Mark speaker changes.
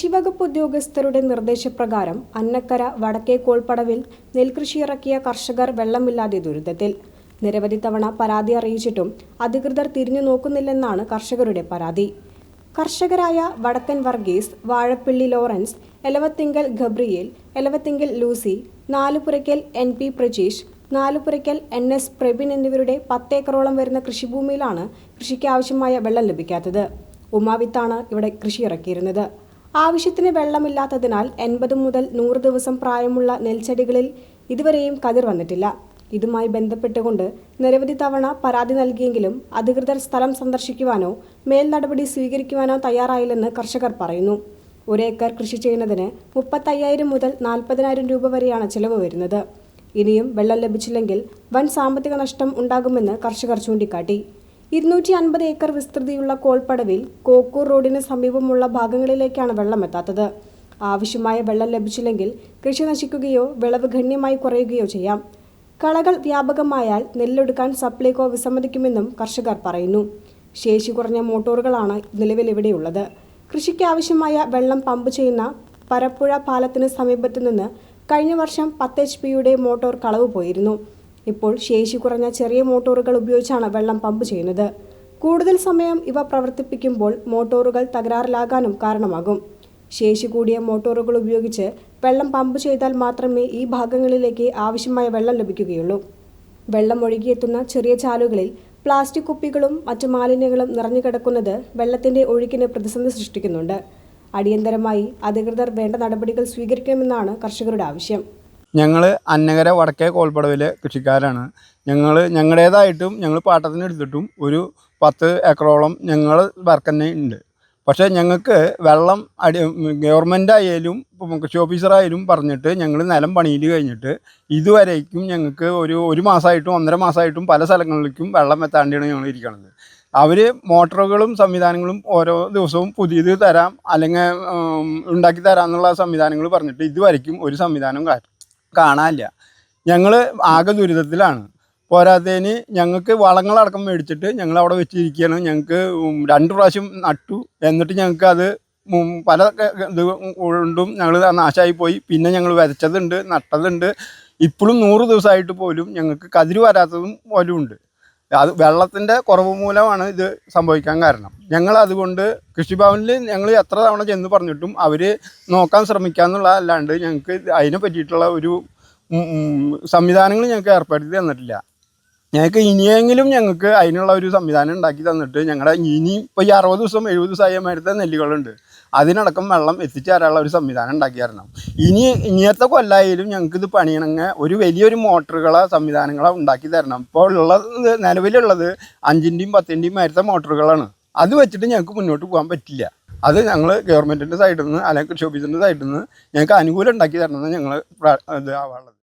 Speaker 1: കൃഷിവകുപ്പ് ഉദ്യോഗസ്ഥരുടെ നിർദ്ദേശപ്രകാരം അന്നക്കര വടക്കേ കോൾപ്പടവിൽ നെൽകൃഷി ഇറക്കിയ കർഷകർ വെള്ളമില്ലാതെ ദുരിതത്തിൽ. നിരവധി തവണ പരാതി അറിയിച്ചിട്ടും അധികൃതർ തിരിഞ്ഞു നോക്കുന്നില്ലെന്നാണ് കർഷകരുടെ പരാതി. കർഷകരായ Vadakkan Varghese Vazhappilly Lawrence Elavathingal Gabriel Elavathingal Lucy Nalupurakkal N P Prajeesh Nalupurakkal N S Prabin എന്നിവരുടെ പത്തേക്കറോളം വരുന്ന കൃഷിഭൂമിയിലാണ് കൃഷിക്ക് ആവശ്യമായ വെള്ളം ലഭിക്കാത്തത്. ഉമാവിത്താണ് ഇവിടെ കൃഷി ഇറക്കിയിരുന്നത് ആവശ്യത്തിന് വെള്ളമില്ലാത്തതിനാൽ എൺപത് മുതൽ നൂറ് ദിവസം പ്രായമുള്ള നെൽച്ചെടികളിൽ ഇതുവരെയും കതിർ വന്നിട്ടില്ല. ഇതുമായി ബന്ധപ്പെട്ടുകൊണ്ട് നിരവധി തവണ പരാതി നൽകിയെങ്കിലും അധികൃതർ സ്ഥലം സന്ദർശിക്കുവാനോ മേൽ നടപടി സ്വീകരിക്കുവാനോ തയ്യാറായില്ലെന്ന് കർഷകർ പറയുന്നു. ഒരേക്കർ കൃഷി ചെയ്യുന്നതിന് മുപ്പത്തയ്യായിരം മുതൽ നാൽപ്പതിനായിരം രൂപ വരെയാണ് ചിലവ് വരുന്നത്. ഇനിയും വെള്ളം ലഭിച്ചില്ലെങ്കിൽ വൻ സാമ്പത്തിക നഷ്ടം ഉണ്ടാകുമെന്ന് കർഷകർ ചൂണ്ടിക്കാട്ടി. ഇരുന്നൂറ്റി അൻപത് ഏക്കർ വിസ്തൃതിയുള്ള കോൾപ്പടവിൽ കോക്കൂർ റോഡിന് സമീപമുള്ള ഭാഗങ്ങളിലേക്കാണ് വെള്ളമെത്താത്തത് ആവശ്യമായ വെള്ളം ലഭിച്ചില്ലെങ്കിൽ കൃഷി നശിക്കുകയോ വിളവ് ഗണ്യമായി കുറയുകയോ ചെയ്യാം. കളകൾ വ്യാപകമായാൽ നെല്ലെടുക്കാൻ സപ്ലൈകോ വിസമ്മതിക്കുമെന്നും കർഷകർ പറയുന്നു. ശേഷി കുറഞ്ഞ മോട്ടോറുകളാണ് നിലവിൽ ഇവിടെയുള്ളത്. കൃഷിക്ക് ആവശ്യമായ വെള്ളം പമ്പ് ചെയ്യുന്ന പരപ്പുഴ പാലത്തിന് സമീപത്തു നിന്ന് കഴിഞ്ഞ വർഷം പത്ത് എച്ച് പിയുടെ മോട്ടോർ കളവ് പോയിരുന്നു. ഇപ്പോൾ ശേഷി കുറഞ്ഞ ചെറിയ മോട്ടോറുകൾ ഉപയോഗിച്ചാണ് വെള്ളം പമ്പ് ചെയ്യുന്നത്. കൂടുതൽ സമയം ഇവ പ്രവർത്തിപ്പിക്കുമ്പോൾ മോട്ടോറുകൾ തകരാറിലാകാനും കാരണമാകും. ശേഷി കൂടിയ മോട്ടോറുകൾ ഉപയോഗിച്ച് വെള്ളം പമ്പ് ചെയ്താൽ മാത്രമേ ഈ ഭാഗങ്ങളിലേക്ക് ആവശ്യമായ വെള്ളം ലഭിക്കുകയുള്ളൂ. വെള്ളം ഒഴുകിയെത്തുന്ന ചെറിയ ചാലുകളിൽ പ്ലാസ്റ്റിക് കുപ്പികളും മറ്റു മാലിന്യങ്ങളും നിറഞ്ഞു കിടക്കുന്നത് വെള്ളത്തിന്റെ ഒഴുക്കിന് പ്രതിസന്ധി സൃഷ്ടിക്കുന്നുണ്ട്. അടിയന്തരമായി അധികൃതർ വേണ്ട നടപടികൾ സ്വീകരിക്കണമെന്നാണ് കർഷകരുടെ ആവശ്യം.
Speaker 2: ഞങ്ങൾ അന്നകര വടക്കേ കോൽപ്പടവിലെ കൃഷിക്കാരാണ്. ഞങ്ങൾ ഞങ്ങളുടേതായിട്ടും ഞങ്ങൾ പാട്ടത്തിന് എടുത്തിട്ടും ഒരു പത്ത് ഏക്കറോളം ഞങ്ങൾ വർക്കന്നെ ഉണ്ട്. പക്ഷേ ഞങ്ങൾക്ക് വെള്ളം അടി ഗവൺമെന്റ് ആയാലും കൃഷി ഓഫീസറായാലും പറഞ്ഞിട്ട് ഞങ്ങൾ നിലം പണിയിൽ കഴിഞ്ഞിട്ട് ഇതുവരേക്കും ഞങ്ങൾക്ക് ഒരു ഒരു മാസമായിട്ടും ഒന്നര മാസമായിട്ടും പല സ്ഥലങ്ങളിലേക്കും വെള്ളം എത്താണ്ടിയാണ് ഞങ്ങൾ ഇരിക്കുന്നത് അവർ മോട്ടറുകളും സംവിധാനങ്ങളും ഓരോ ദിവസവും പുതിയത് തരാം അല്ലെങ്കിൽ ഉണ്ടാക്കി തരാം എന്നുള്ള സംവിധാനങ്ങൾ പറഞ്ഞിട്ട് ഇതുവരയ്ക്കും ഒരു സംവിധാനം കാ- കാണാനില്ല. ഞങ്ങൾ ആകെ ദുരിതത്തിലാണ്. പോരാത്തതിന് ഞങ്ങൾക്ക് വളങ്ങളടക്കം മേടിച്ചിട്ട് ഞങ്ങൾ അവിടെ വെച്ചിരിക്കുകയാണ്. ഞങ്ങൾക്ക് രണ്ട് പ്രാവശ്യം നട്ടു. എന്നിട്ട് ഞങ്ങൾക്ക് അത് പല ഇത് കൊണ്ടും ഞങ്ങൾ നാശമായി പോയി പിന്നെ ഞങ്ങൾ വിതച്ചതുണ്ട് നട്ടതുണ്ട്. ഇപ്പോഴും നൂറ് ദിവസമായിട്ട് പോലും ഞങ്ങൾക്ക് കതിര് വരാത്തതും പോലും ഉണ്ട് അത് വെള്ളത്തിന്റെ കുറവ് മൂലമാണ് ഇത് സംഭവിക്കാൻ കാരണം. ഞങ്ങൾ അതുകൊണ്ട് കൃഷിഭവനിൽ ഞങ്ങൾ എത്ര തവണ ചെന്ന് പറഞ്ഞിട്ടും അവർ നോക്കാൻ ശ്രമിക്കാന്നുള്ള അല്ലാണ്ട് ഞങ്ങൾക്ക് അതിനെ പറ്റിയിട്ടുള്ള ഒരു സംവിധാനങ്ങൾ ഞങ്ങൾക്ക് ഏർപ്പെടുത്തി തന്നിട്ടില്ല. ഞങ്ങൾക്ക് ഇനിയെങ്കിലും ഞങ്ങൾക്ക് അതിനുള്ള ഒരു സംവിധാനം ഉണ്ടാക്കി തന്നിട്ട് ഞങ്ങളുടെ ഇനി ഇപ്പോൾ ഈ അറുപത് ദിവസം എഴുപത് ദിവസമായ മരത്തെ നെല്ലുകളുണ്ട്. അതിനടക്കം വെള്ളം എത്തിച്ചു തരാനുള്ള ഒരു സംവിധാനം ഉണ്ടാക്കി തരണം. ഇനി ഇനിയത്തെ കൊല്ലായാലും ഞങ്ങൾക്ക് ഇത് പണിയണമെങ്കിൽ ഒരു വലിയൊരു മോട്ടറുകളോ സംവിധാനങ്ങളോ ഉണ്ടാക്കി തരണം. ഇപ്പോൾ ഉള്ളത് നിലവിലുള്ളത് അഞ്ചിന്റെയും പത്തിന്റെയും മരത്തെ മോട്ടറുകളാണ്. അത് വെച്ചിട്ട് ഞങ്ങൾക്ക് മുന്നോട്ട് പോകാൻ പറ്റില്ല. അത് ഞങ്ങൾ ഗവൺമെന്റിന്റെ സൈഡിൽ നിന്ന് അല്ലെങ്കിൽ കൃഷി ഓഫീസിന്റെ സൈഡിൽ നിന്ന് ഞങ്ങൾക്ക് അനുകൂലം ഉണ്ടാക്കി തരണമെന്ന് ഞങ്ങൾ ഇത് ആവാനുള്ളത്